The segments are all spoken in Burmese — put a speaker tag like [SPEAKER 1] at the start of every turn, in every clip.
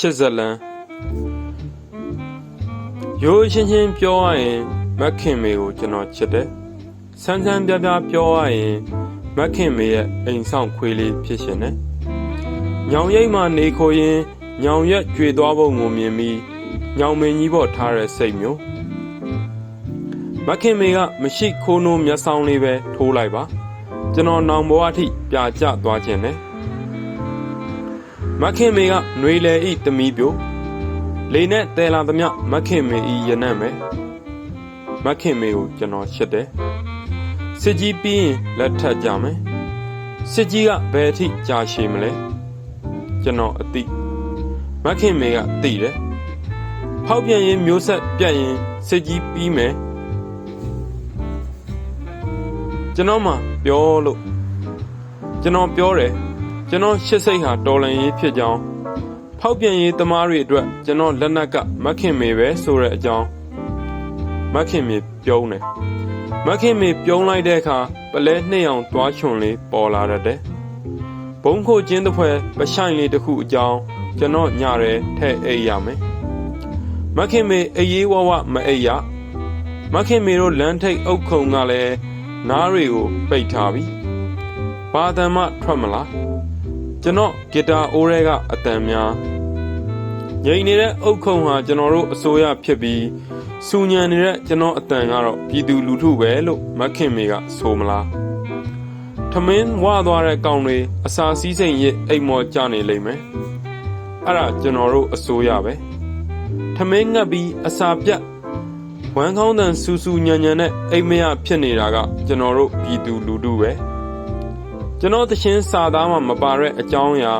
[SPEAKER 1] ချစ်ဇလန်ရိုးရှင်းရှင်းပြောရရင်မက်ခင်မေကိုကျွန်တော်ချစ်တယ်ဆန်းဆန်းပြပြပြောရရင်မက်ခင်မေရဲ့အိမ်ဆောင်ခွေးလေးဖြစ်ရှင်တယ်ညောင်ရိပ်မှနေခိုရင်ညောင်ရက်ကြွေသွားပုံကိုမြင်ပြီးညောင်မင်းကြီးပေါ်ထားတဲ့စိတ်မျိုးမက်ခင်မေကမရှိခိုးနိုးမျက်စောင်းလေးပဲထိုးလိုက်ပါကျွန်တော်နောင်ဘဝအထိပြာကျသွားခြင်းနဲ့ မခင်မေကຫນွေလေဤတမီပြိုလေနဲ့တဲလာသမျှမခင်မေဤရနံ့မယ်မခင်မေကိုကျွန်တော်ရှစ်တယ်စစ်ကြီးပြီးရင်လက်ထပ်ကြမယ်စစ်ကြီးကဘယ်အထိကြာရှည်မလဲကျွန်တော်အတိမခင်မေကသိတယ်ဖောက်ပြန်ရင်မျိုးဆက်ပြတ်ရင်စစ်ကြီးပြီးမယ်ကျွန်တော်မှပြောလို့ကျွန်တော်ပြောတယ် ကျွန်တော်ရှစ်စိတ်ဟာတော်လန်ရေးဖြစ်ကြောင်းဖောက်ပြန်ရေးသမားတွေအတွက်ကျွန်တော်လက်နက်ကမခင်မေပဲဆိုတဲ့အကြောင်းမခင်မေပြုံးတယ်မခင်မေပြုံးလိုက်တဲ့အခါပလဲနှစ်အောင်သွားချွန်လေးပေါ်လာတတ်တယ်ဘုံခိုချင်းတစ်ဖွဲပဆိုင်လေးတစ်ခုအကြောင်းကျွန်တော်ညရဲထဲ့အိပ်ရမယ်မခင်မေအေးရေးဝဝမအိပ်ရမခင်မေတို့လမ်းထိပ်အုပ်ခုံကလည်းနားတွေကိုပိတ်ထားပြီဘာတမ်းမှထွက်မလား ကျွန်တော်ဂီတာအိုးရဲကအတန်များငြိမ်နေတဲ့အုတ်ခုံဟာကျွန်တော်တို့အစိုးရဖြစ်ပြီးစူညံနေတဲ့ကျွန်တော်အတန်ကတော့ပြည်သူလူထုပဲလို့မက်ခင်မေကဆိုမလားထမင်းဝါသွားတဲ့ကောင်တွေအစာစည်းစိမ်ရအိမ်မော်ကြနေလိမ့်မယ်အဲ့ဒါကျွန်တော်တို့အစိုးရပဲထမင်းငတ်ပြီးအစာပြတ်ဝမ်းကောင်းတန်စူးစူးညံညံနဲ့အိမ်မရဖြစ်နေတာကကျွန်တော်တို့ပြည်သူလူထုပဲ ကျွန်တော်တရှင်စာသားမှာမပါတဲ့အကြောင်းအရာ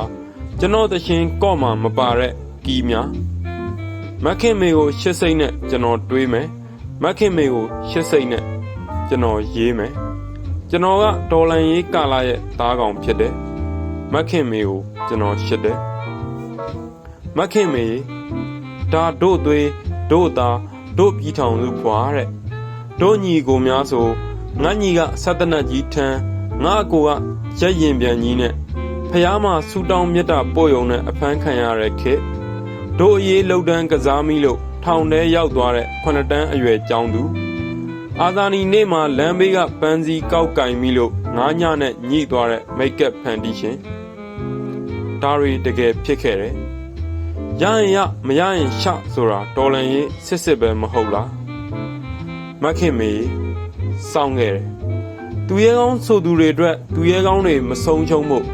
[SPEAKER 1] ကျွန်တော်တရှင်ကော့မှာမပါတဲ့ကီးများမက်ခင်မေကိုရှစ်စိတ်နဲ့ကျွန်တော်တွေးမယ်မက်ခင်မေကိုရှစ်စိတ်နဲ့ကျွန်တော်ရေးမယ်ကျွန်တော်ကဒေါ်လန်ရေးကာလာရဲ့သားကောင်ဖြစ်တယ်မက်ခင်မေကိုကျွန်တော်ရှစ်တယ်မက်ခင်မေဒါတို့သွေးတို့သားတို့ပြည်ထောင်စုဖွာတဲ့တို့ညီကိုများဆိုငါညီကဆက်တနတ်ကြီးထမ်းငါအကိုက ရက်ရင်ပြန်ကြီးနဲ့ဖះမှာဆူတောင်းမြတ်တာပို့ယုံနဲ့အဖမ်းခံရတဲ့ခေတ်တို့အရေးလှုပ်တန်းကစားမိလို့ထောင်ထဲရောက်သွားတဲ့ခုနှစ်တန်းအရွယ်ကျောင်းသူအာသာနီနေ့မှာလမ်းဘေးကပန်းစည်းကောက်ကင်မိလို့ငားညနဲ့ညှိသွားတဲ့မိတ်ကပ်ဖန်တီရှင်ဒါရီတကယ်ဖြစ်ခဲ့တယ်ရရင်ရမရရင်ရှဆိုတာတော်လန်ရေးစစ်စစ်ပဲမဟုတ်လားမခင်မေစောင်းခဲ့တယ် သူရဲကောင်းဆိုသူတွေအတွက်သူရဲကောင်းတွေမဆုံးချုံဖို့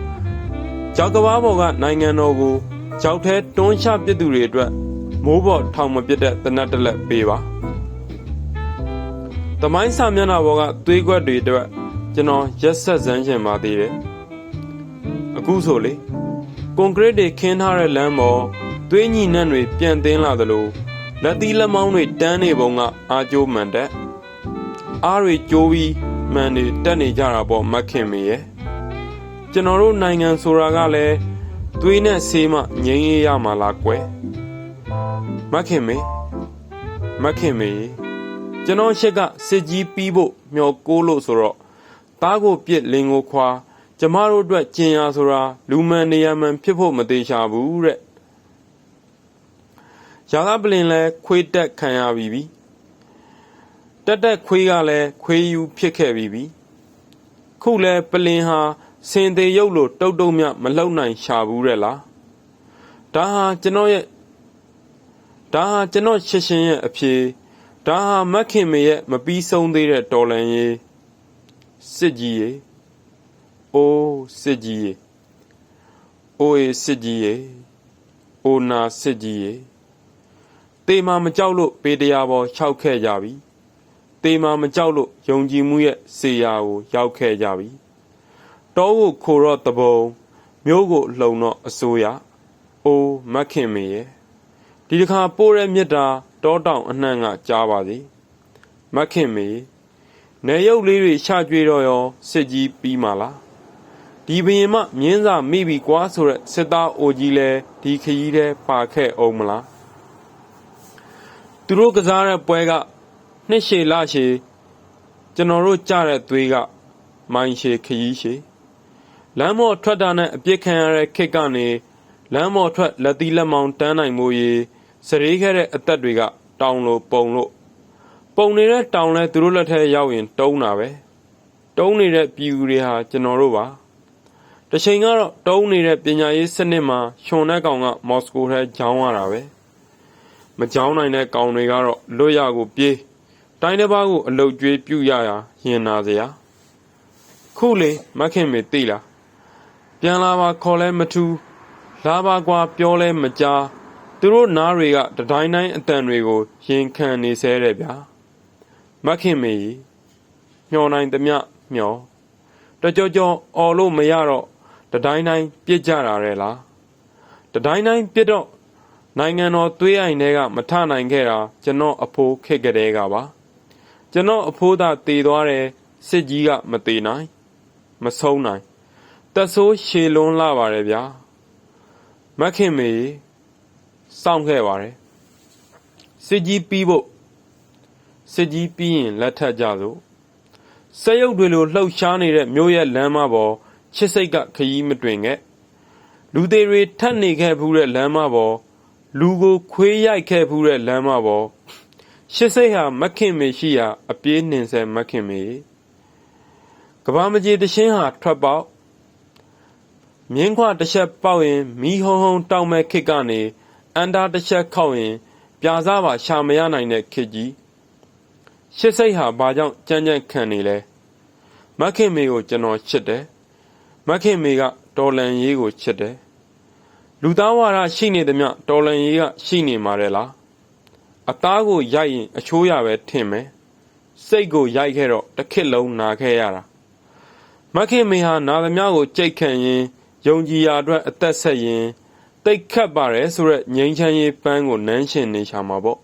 [SPEAKER 1] ကြောက်ကဘာပေါ်ကနိုင်ငံတော်ကိုကြောက်ထဲတွန်းချပစ်သူတွေအတွက်မိုးပေါ်ထောင်မပစ်တဲ့တနတ်တလက်ပေးပါ။တမိုင်းစာမျက်နှာပေါ်ကသွေးကွက်တွေအတွက်ကျွန်တော်ရက်ဆက်စမ်းရှင်ပါသေးတယ်။အခုဆိုလေကွန်ကရစ်တွေခင်းထားတဲ့လမ်းပေါ်သွေးညိနှံ့တွေပြန်တင်းလာသလိုလက်သီးလက်မောင်းတွေတန်းနေပုံကအာကျိုးမှန်တဲ့အားတွေကျိုးပြီး မှန်နေတက်နေကြတာပေါ့မက်ခင်မေရဲ့ကျွန်တော်တို့နိုင်ငံဆိုတာကလည်းသွေးနဲ့ဆေးမှငြိမ်းရရမှာလားကွယ်မက်ခင်မေမက်ခင်မေကျွန်တော်ရှက်ကစစ်ကြီးပြီးဖို့မျောကိုးလို့ဆိုတော့တားကိုပြစ်လင်ကိုခွာကျမတို့အတွက်ကျင်ရဆိုတာလူမှန်နေရမှန်ဖြစ်ဖို့မသေးချဘူးတဲ့ရာဂပလင်လဲခွေးတက်ခံရပြီပြီ တက်တက်ခွေးကလည်းခွေးယူဖြစ်ခဲ့ပြီးပြီခုလဲပလင်ဟာစင်သေးရုပ်လို့တုတ်တုတ်မြမလှုပ်နိုင်ရှာဘူးတဲ့လားဒါဟာကျွန်တော်ရဲ့ဒါဟာကျွန်တော်ရှင်းရှင်းရဲ့အဖြေဒါဟာမက်ခင်မေရဲ့မပြီးဆုံးသေးတဲ့တော်လန်ရေးစစ်ကြီးရေအိုးစစ်ကြီးရေအိုးရေစစ်ကြီးရေအိုနာစစ်ကြီးရေတေမာမကြောက်လို့ပေတရားပေါ်ခြောက်ခဲ့ကြပြီ တေမာမကြောက်လို့ယုံကြည်မှုရဲ့စေရာကိုရောက်ခဲ့ကြပြီတောကိုခိုတော့တပုံမျိုးကိုလှုံတော့အစိုးရအိုးမက်ခင်မေရဲ့ဒီတစ်ခါပိုးတဲ့မြတ်တာတောတောင်အနှံ့ကကြားပါစေမက်ခင်မေနေရုပ်လေးတွေချကြွေးတော့ရောစစ်ကြီးပြီးမှလားဒီဘရင်မမြင်းစာမိပြီကွာဆိုရက်စစ်သားအိုကြီးလဲဒီခရီးထဲပါခဲ့အောင်မလားသူတို့ကစားတဲ့ပွဲက နှစ်ရှည်လရှည်ကျွန်တော်တို့ကြားတဲ့သွေးကမိုင်းရှည်ခရီးရှည်လမ်းမော်ထွက်တာနဲ့အပြစ်ခံရတဲ့ခစ်ကနေလမ်းပေါ်ထွက်လက်သီးလက်မောင်းတန်းနိုင်မှုရေစရေးခဲ့တဲ့အသက်တွေက တောင်လိုပုံလို့ပုံနေတဲ့တောင်လဲသူတို့လက်ထဲရောက်ရင် တုံးတာပဲတုံးနေတဲ့ပြည်သူတွေဟာကျွန်တော်တို့ပါတစ်ချိန်ကတော့တုံးနေတဲ့ပညာရေးစနစ်မှာရှင်တဲ့ကောင်က မော်စကိုထဲကျောင်းရတာပဲမကျောင်းနိုင်တဲ့ကောင်တွေကတော့လွတ်ရကိုပြေး တိုင်းတစ်ပါးကိုအလုတ်ကျွေးပြုတ်ရရာရင်နာစရာခုလေမခင်မေသိလားပြန်လာပါခေါ်လဲမထူးလာပါကွာပြောလဲမကြားသူတို့နားတွေကတတိုင်းတိုင်းအတန်တွေကိုရင်ခံနေဆဲတယ်ဗျာမခင်မေကြီးမျောနိုင်သမျှမျောတကြောကြောအော်လို့မရတော့တတိုင်းတိုင်းပြစ်ကြတာတဲ့လားတတိုင်းတိုင်းပြစ်တော့နိုင်ငံတော်သွေးအိုင်တွေကမထနိုင်ခဲ့တာကျွန်တော်အဖိုးခက်ကလေးကပါ ကျွန်တော်အဖိုးသာတည်သွားတယ်စစ်ကြီးကမတည်နိုင်မဆုံးနိုင်တက်ဆိုးရှည်လွန်းလာပါတယ်ဗျာမခင်မေစောင့်ခဲ့ပါတယ်စစ်ကြီးပြီးဖို့စစ်ကြီးပြီးရင်လက်ထပ်ကြစို့စက်ရုပ်တွေလိုလှုပ်ရှားနေတဲ့မြို့ရဲ့လမ်းမပေါ်ချစ်စိတ်ကခရီးမတွင်ခဲ့လူသေးတွေထပ်နေခဲ့ဘူးတဲ့လမ်းမပေါ်လူကိုခွေးရိုက်ခဲ့ဘူးတဲ့လမ်းမပေါ် ရှစ်စိတ်ဟာမခင်မေရှိရာအပြေးနှင်ဆဲမခင်မေကဘာမကြီးတရှင်းဟာထွက်ပေါက်မြင်းခွတစ်ချက်ပေါက်ရင်မီးဟုံးဟုံးတောက်မဲ့ခစ်ကနေအန်တာတစ်ချက်ခောက်ရင် ပြာစားပါရှာမရနိုင်တဲ့ခစ်ကြီးရှစ်စိတ်ဟာဘာကြောင့်ကြမ်းကြမ်းခံနေလဲမခင်မေကိုကျွန်တော်ချစ်တယ်မခင်မေကတော်လန်ရေးကိုချစ်တယ်လူသားဝါဒရှိနေသမျှတော်လန်ရေးကရှိနေမှာတယ်လား အသားကိုရိုက်ရင်အချိုးရပဲထင်မယ်စိတ်ကိုရိုက်ခဲ့တော့တစ်ခစ်လုံးနာခဲ့ရတာမခင်မေဟာနာသမျှကိုကြိတ်ခံရင်ယုံကြည်ရာအတွက်အသက်ဆက်ရင်တိတ်ခတ်ပါတယ်ဆိုရက်ငိမ့်ချမ်းရေးပန်းကိုနမ်းရှင်နေချာမှာပေါ့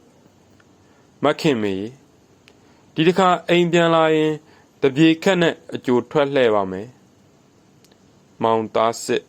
[SPEAKER 1] မခင်မေဒီတစ်ခါအိမ်ပြန်လာရင်တပြေခက်နဲ့အကြိုထွက်လှဲ့ပါမယ်မောင်သားစစ်